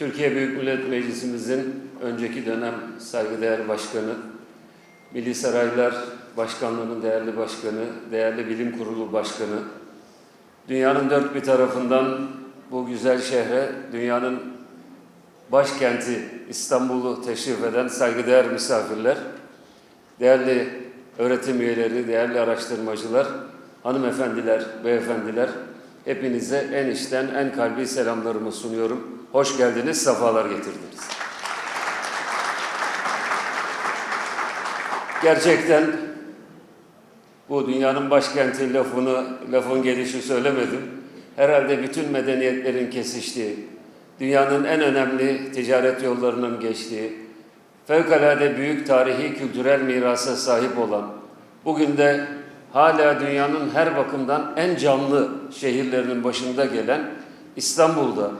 Türkiye Büyük Millet Meclisimizin önceki dönem saygıdeğer başkanı, Milli Saraylar Başkanlığı'nın değerli başkanı, değerli Bilim Kurulu Başkanı, dünyanın dört bir tarafından bu güzel şehre, dünyanın başkenti İstanbul'u teşrif eden saygıdeğer misafirler, değerli öğretim üyeleri, değerli araştırmacılar, hanımefendiler, beyefendiler, hepinize en içten, en kalbi selamlarımı sunuyorum. Hoş geldiniz, sefalar getirdiniz. Gerçekten bu dünyanın başkenti lafını, lafın gelişi söylemedim. Herhalde bütün medeniyetlerin kesiştiği, dünyanın en önemli ticaret yollarının geçtiği, fevkalade büyük tarihi kültürel mirasa sahip olan, bugün de hala dünyanın her bakımdan en canlı şehirlerinin başında gelen İstanbul'da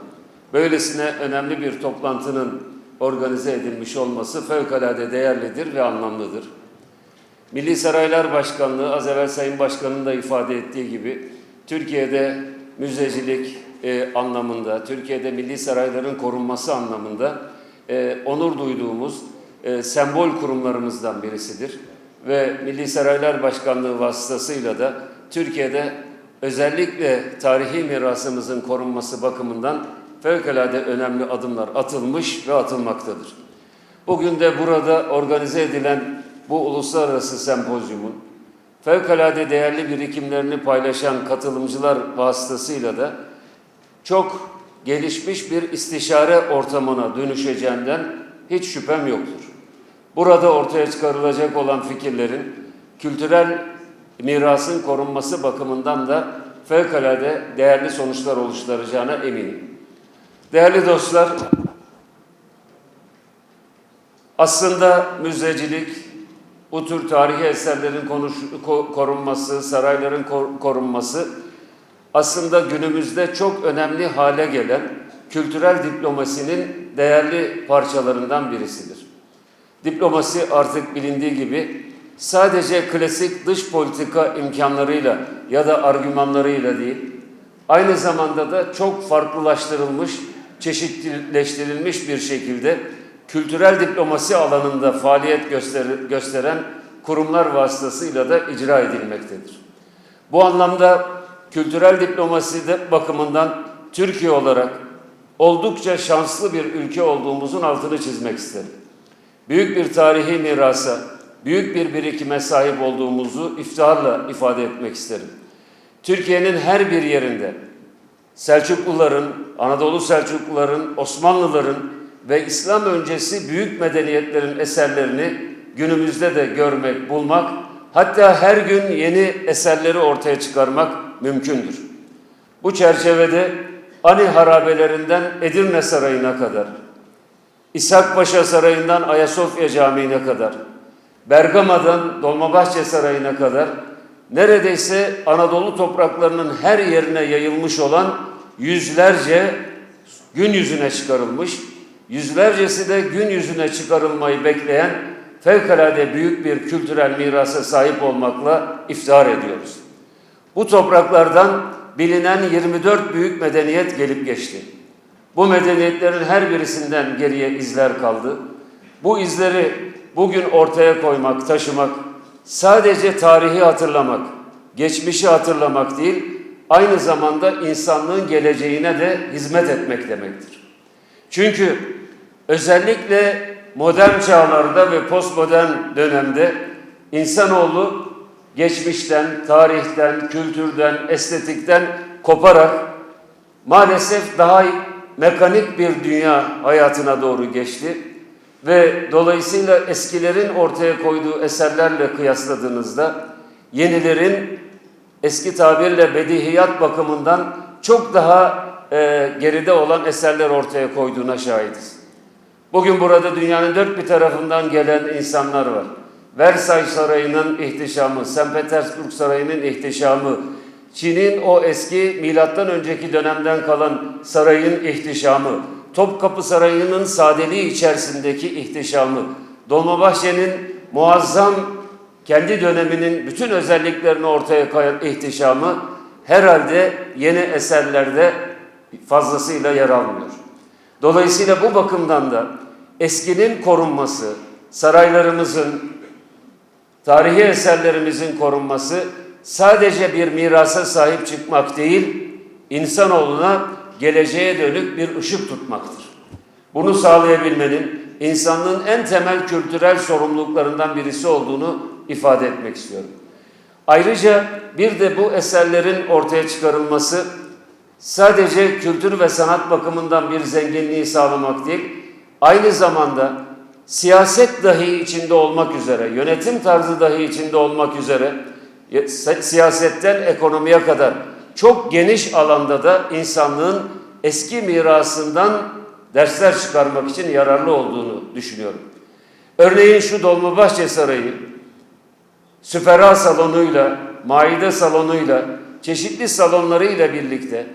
böylesine önemli bir toplantının organize edilmiş olması fevkalade değerlidir ve anlamlıdır. Milli Saraylar Başkanlığı az evvel Sayın Başkan'ın da ifade ettiği gibi Türkiye'de müzecilik e, anlamında, Türkiye'de milli sarayların korunması anlamında e, onur duyduğumuz e, sembol kurumlarımızdan birisidir. Ve Milli Saraylar Başkanlığı vasıtasıyla da Türkiye'de özellikle tarihi mirasımızın korunması bakımından fevkalade önemli adımlar atılmış ve atılmaktadır. Bugün de burada organize edilen bu uluslararası sempozyumun fevkalade değerli birikimlerini paylaşan katılımcılar vasıtasıyla da çok gelişmiş bir istişare ortamına dönüşeceğinden hiç şüphem yoktur. Burada ortaya çıkarılacak olan fikirlerin kültürel mirasın korunması bakımından da fevkalade değerli sonuçlar oluşturacağına eminim. Değerli dostlar, aslında müzecilik, bu tür tarihi eserlerin konuş, ko, korunması, sarayların kor, korunması aslında günümüzde çok önemli hale gelen kültürel diplomasinin değerli parçalarından birisidir. Diplomasi artık bilindiği gibi sadece klasik dış politika imkanlarıyla ya da argümanlarıyla değil, aynı zamanda da çok farklılaştırılmış, çeşitlileştirilmiş bir şekilde kültürel diplomasi alanında faaliyet göster gösteren kurumlar vasıtasıyla da icra edilmektedir. Bu anlamda kültürel diplomasi de bakımından Türkiye olarak oldukça şanslı bir ülke olduğumuzun altını çizmek isterim. Büyük bir tarihi mirasa, büyük bir birikime sahip olduğumuzu iftiharla ifade etmek isterim. Türkiye'nin her bir yerinde Selçukluların, Anadolu Selçukluların, Osmanlıların ve İslam öncesi büyük medeniyetlerin eserlerini günümüzde de görmek, bulmak, hatta her gün yeni eserleri ortaya çıkarmak mümkündür. Bu çerçevede Ani harabelerinden Edirne Sarayı'na kadar, İshak Paşa Sarayı'ndan Ayasofya Camii'ne kadar, Bergama'dan Dolmabahçe Sarayı'na kadar neredeyse Anadolu topraklarının her yerine yayılmış olan yüzlerce gün yüzüne çıkarılmış, yüzlercesi de gün yüzüne çıkarılmayı bekleyen fevkalade büyük bir kültürel mirasa sahip olmakla iftihar ediyoruz. Bu topraklardan bilinen 24 büyük medeniyet gelip geçti. Bu medeniyetlerin her birisinden geriye izler kaldı. Bu izleri bugün ortaya koymak, taşımak, sadece tarihi hatırlamak, geçmişi hatırlamak değil, aynı zamanda insanlığın geleceğine de hizmet etmek demektir. Çünkü özellikle modern çağlarda ve postmodern dönemde insanoğlu geçmişten, tarihten, kültürden, estetikten koparak maalesef daha mekanik bir dünya hayatına doğru geçti ve dolayısıyla eskilerin ortaya koyduğu eserlerle kıyasladığınızda yenilerin eski tabirle bedihiyat bakımından çok daha e, geride olan eserler ortaya koyduğuna şahidiz. Bugün burada dünyanın dört bir tarafından gelen insanlar var. Versay Sarayı'nın ihtişamı, St. Petersburg Sarayı'nın ihtişamı, Çin'in o eski milattan önceki dönemden kalan sarayın ihtişamı, Topkapı Sarayı'nın sadeliği içerisindeki ihtişamı, Dolmabahçe'nin muazzam kendi döneminin bütün özelliklerini ortaya koyan ihtişamı herhalde yeni eserlerde fazlasıyla yer almıyor. Dolayısıyla bu bakımdan da eskinin korunması, saraylarımızın, tarihi eserlerimizin korunması sadece bir mirasa sahip çıkmak değil, insanoğluna geleceğe dönük bir ışık tutmaktır. Bunu sağlayabilmenin insanlığın en temel kültürel sorumluluklarından birisi olduğunu ifade etmek istiyorum. Ayrıca bir de bu eserlerin ortaya çıkarılması sadece kültür ve sanat bakımından bir zenginliği sağlamak değil, aynı zamanda siyaset dahi içinde olmak üzere, yönetim tarzı dahi içinde olmak üzere, siyasetten ekonomiye kadar çok geniş alanda da insanlığın eski mirasından dersler çıkarmak için yararlı olduğunu düşünüyorum. Örneğin şu Dolmabahçe Sarayı, süpera salonuyla, maide salonuyla, çeşitli salonlarıyla birlikte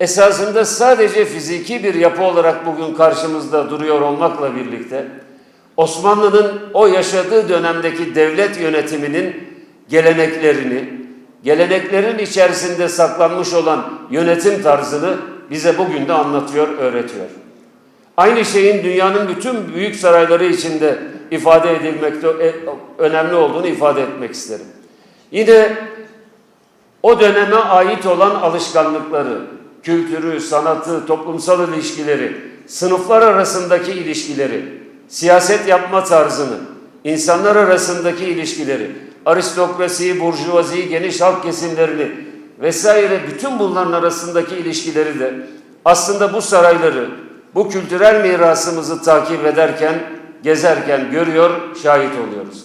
esasında sadece fiziki bir yapı olarak bugün karşımızda duruyor olmakla birlikte Osmanlı'nın o yaşadığı dönemdeki devlet yönetiminin geleneklerini, geleneklerin içerisinde saklanmış olan yönetim tarzını bize bugün de anlatıyor, öğretiyor. Aynı şeyin dünyanın bütün büyük sarayları içinde ifade edilmekte e, önemli olduğunu ifade etmek isterim. Yine o döneme ait olan alışkanlıkları, kültürü, sanatı, toplumsal ilişkileri, sınıflar arasındaki ilişkileri, siyaset yapma tarzını, insanlar arasındaki ilişkileri, aristokrasiyi, burjuvaziyi, geniş halk kesimlerini vesaire bütün bunların arasındaki ilişkileri de aslında bu sarayları, bu kültürel mirasımızı takip ederken, gezerken görüyor, şahit oluyoruz.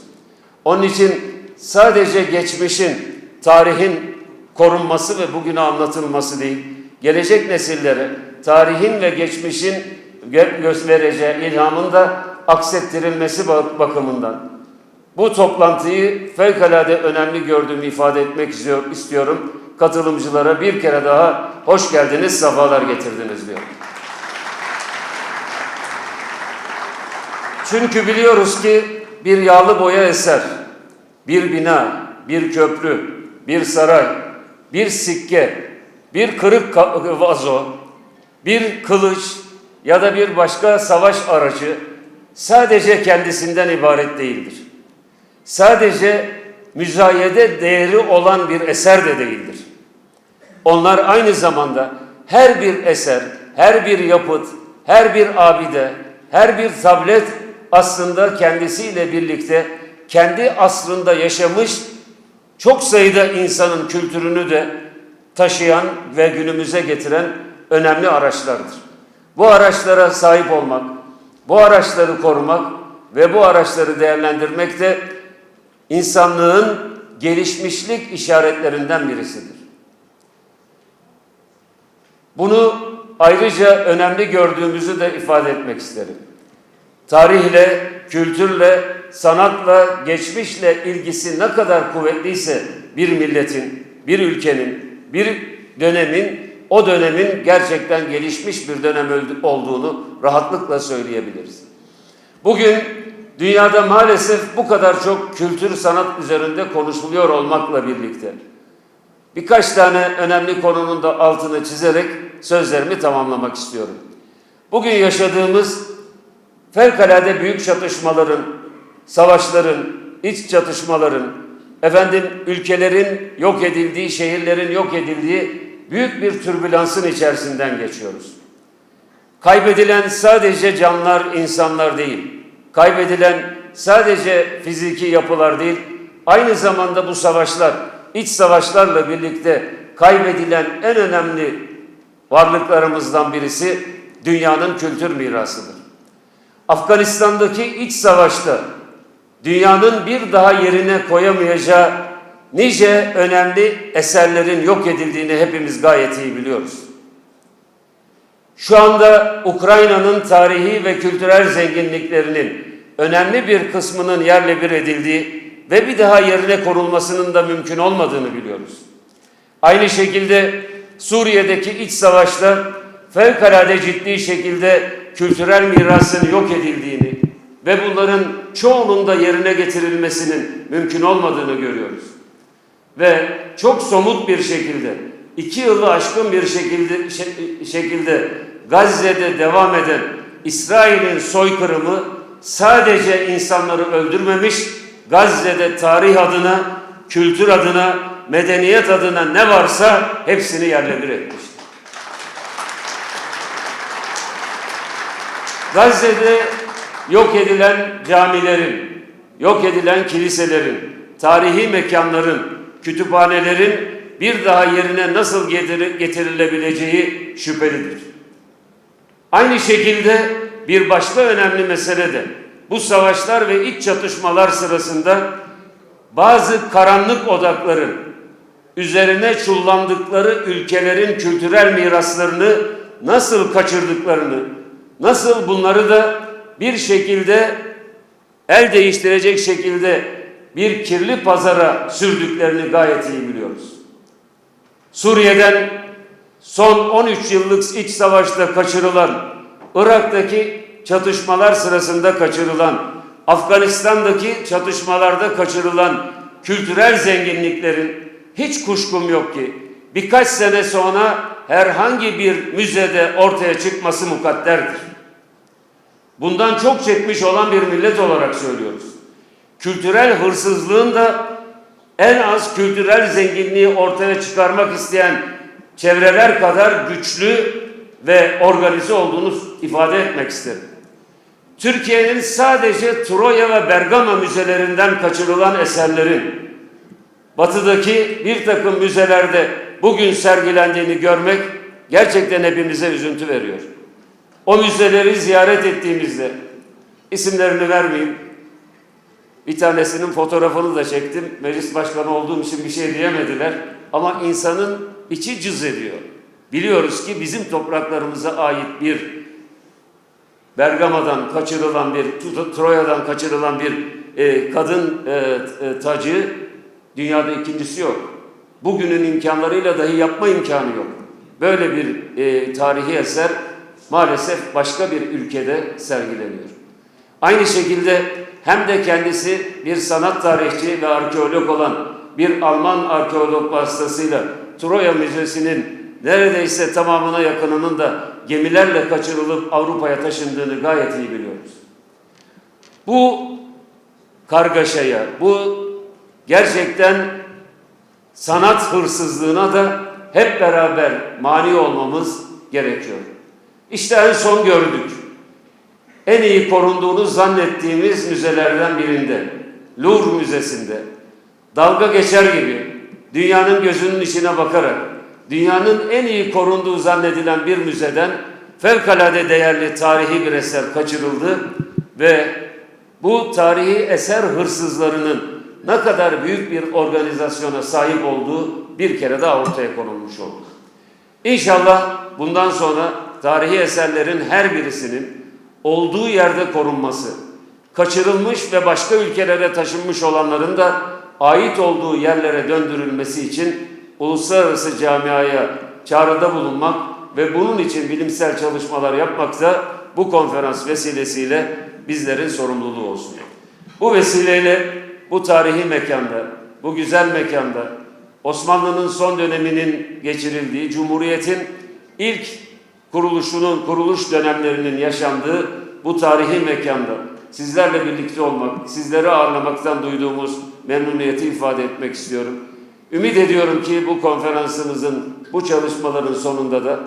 Onun için sadece geçmişin, tarihin korunması ve bugüne anlatılması değil, gelecek nesillere tarihin ve geçmişin göstereceği ilhamın da aksettirilmesi bakımından bu toplantıyı fevkalade önemli gördüğümü ifade etmek istiyorum. Katılımcılara bir kere daha hoş geldiniz, sefalar getirdiniz diyorum. Çünkü biliyoruz ki bir yağlı boya eser, bir bina, bir köprü, bir saray, bir sikke, bir kırık vazo, bir kılıç ya da bir başka savaş aracı sadece kendisinden ibaret değildir. Sadece müzayede değeri olan bir eser de değildir. Onlar aynı zamanda her bir eser, her bir yapıt, her bir abide, her bir tablet aslında kendisiyle birlikte kendi asrında yaşamış çok sayıda insanın kültürünü de taşıyan ve günümüze getiren önemli araçlardır. Bu araçlara sahip olmak, bu araçları korumak ve bu araçları değerlendirmek de insanlığın gelişmişlik işaretlerinden birisidir. Bunu ayrıca önemli gördüğümüzü de ifade etmek isterim. Tarihle, kültürle, sanatla, geçmişle ilgisi ne kadar kuvvetliyse bir milletin, bir ülkenin, bir dönemin, o dönemin gerçekten gelişmiş bir dönem olduğunu rahatlıkla söyleyebiliriz. Bugün dünyada maalesef bu kadar çok kültür sanat üzerinde konuşuluyor olmakla birlikte birkaç tane önemli konunun da altını çizerek sözlerimi tamamlamak istiyorum. Bugün yaşadığımız fevkalade büyük çatışmaların, savaşların, iç çatışmaların, efendim ülkelerin yok edildiği, şehirlerin yok edildiği büyük bir türbülansın içerisinden geçiyoruz. Kaybedilen sadece canlar, insanlar değil. Kaybedilen sadece fiziki yapılar değil. Aynı zamanda bu savaşlar, iç savaşlarla birlikte kaybedilen en önemli varlıklarımızdan birisi dünyanın kültür mirasıdır. Afganistan'daki iç savaşta dünyanın bir daha yerine koyamayacağı nice önemli eserlerin yok edildiğini hepimiz gayet iyi biliyoruz. Şu anda Ukrayna'nın tarihi ve kültürel zenginliklerinin önemli bir kısmının yerle bir edildiği ve bir daha yerine korulmasının da mümkün olmadığını biliyoruz. Aynı şekilde Suriye'deki iç savaşta fevkalade ciddi şekilde kültürel mirasın yok edildiğini ve bunların çoğunun da yerine getirilmesinin mümkün olmadığını görüyoruz. Ve çok somut bir şekilde, iki yılı aşkın bir şekilde, şekilde Gazze'de devam eden İsrail'in soykırımı sadece insanları öldürmemiş, Gazze'de tarih adına, kültür adına, medeniyet adına ne varsa hepsini yerle bir etmiştir. Gazze'de yok edilen camilerin, yok edilen kiliselerin, tarihi mekanların, kütüphanelerin bir daha yerine nasıl getiri- getirilebileceği şüphelidir. Aynı şekilde bir başka önemli mesele de bu savaşlar ve iç çatışmalar sırasında bazı karanlık odakların üzerine çullandıkları ülkelerin kültürel miraslarını nasıl kaçırdıklarını, nasıl bunları da bir şekilde el değiştirecek şekilde bir kirli pazara sürdüklerini gayet iyi biliyoruz. Suriye'den son 13 yıllık iç savaşta kaçırılan, Irak'taki çatışmalar sırasında kaçırılan, Afganistan'daki çatışmalarda kaçırılan kültürel zenginliklerin hiç kuşkum yok ki birkaç sene sonra herhangi bir müzede ortaya çıkması mukadderdir. Bundan çok çekmiş olan bir millet olarak söylüyoruz. Kültürel hırsızlığın da en az kültürel zenginliği ortaya çıkarmak isteyen çevreler kadar güçlü ve organize olduğunu ifade etmek isterim. Türkiye'nin sadece Troya ve Bergama müzelerinden kaçırılan eserlerin batıdaki bir takım müzelerde bugün sergilendiğini görmek gerçekten hepimize üzüntü veriyor. O müzeleri ziyaret ettiğimizde isimlerini vermeyeyim. Bir tanesinin fotoğrafını da çektim. Meclis başkanı olduğum için bir şey diyemediler. Ama insanın içi cız ediyor. Biliyoruz ki bizim topraklarımıza ait bir Bergama'dan kaçırılan bir, Troya'dan kaçırılan bir e, kadın e, e, tacı dünyada ikincisi yok. Bugünün imkanlarıyla dahi yapma imkanı yok. Böyle bir e, tarihi eser maalesef başka bir ülkede sergileniyor. Aynı şekilde hem de kendisi bir sanat tarihçi ve arkeolog olan bir Alman arkeolog vasıtasıyla Troya Müzesi'nin neredeyse tamamına yakınının da gemilerle kaçırılıp Avrupa'ya taşındığını gayet iyi biliyoruz. Bu kargaşaya, bu gerçekten sanat hırsızlığına da hep beraber mani olmamız gerekiyor. İşte en son gördük. En iyi korunduğunu zannettiğimiz müzelerden birinde, Louvre Müzesi'nde dalga geçer gibi dünyanın gözünün içine bakarak dünyanın en iyi korunduğu zannedilen bir müzeden fevkalade değerli tarihi bir eser kaçırıldı ve bu tarihi eser hırsızlarının ne kadar büyük bir organizasyona sahip olduğu bir kere daha ortaya konulmuş oldu. İnşallah bundan sonra tarihi eserlerin her birisinin olduğu yerde korunması, kaçırılmış ve başka ülkelere taşınmış olanların da ait olduğu yerlere döndürülmesi için uluslararası camiaya çağrıda bulunmak ve bunun için bilimsel çalışmalar yapmak da bu konferans vesilesiyle bizlerin sorumluluğu olsun. Bu vesileyle bu tarihi mekanda, bu güzel mekanda Osmanlı'nın son döneminin geçirildiği, Cumhuriyet'in ilk kuruluşunun, kuruluş dönemlerinin yaşandığı bu tarihi mekanda sizlerle birlikte olmak, sizleri ağırlamaktan duyduğumuz memnuniyeti ifade etmek istiyorum. Ümit ediyorum ki bu konferansımızın, bu çalışmaların sonunda da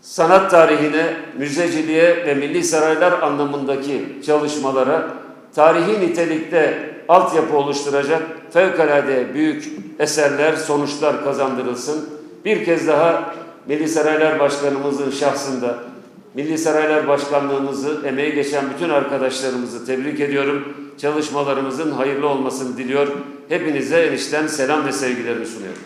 sanat tarihine, müzeciliğe ve milli saraylar anlamındaki çalışmalara tarihi nitelikte altyapı oluşturacak fevkalade büyük eserler, sonuçlar kazandırılsın. Bir kez daha Milli Saraylar Başkanımızın şahsında Milli Saraylar Başkanlığımızı, emeği geçen bütün arkadaşlarımızı tebrik ediyorum. Çalışmalarımızın hayırlı olmasını diliyor. Hepinize enişten selam ve sevgilerimi sunuyorum.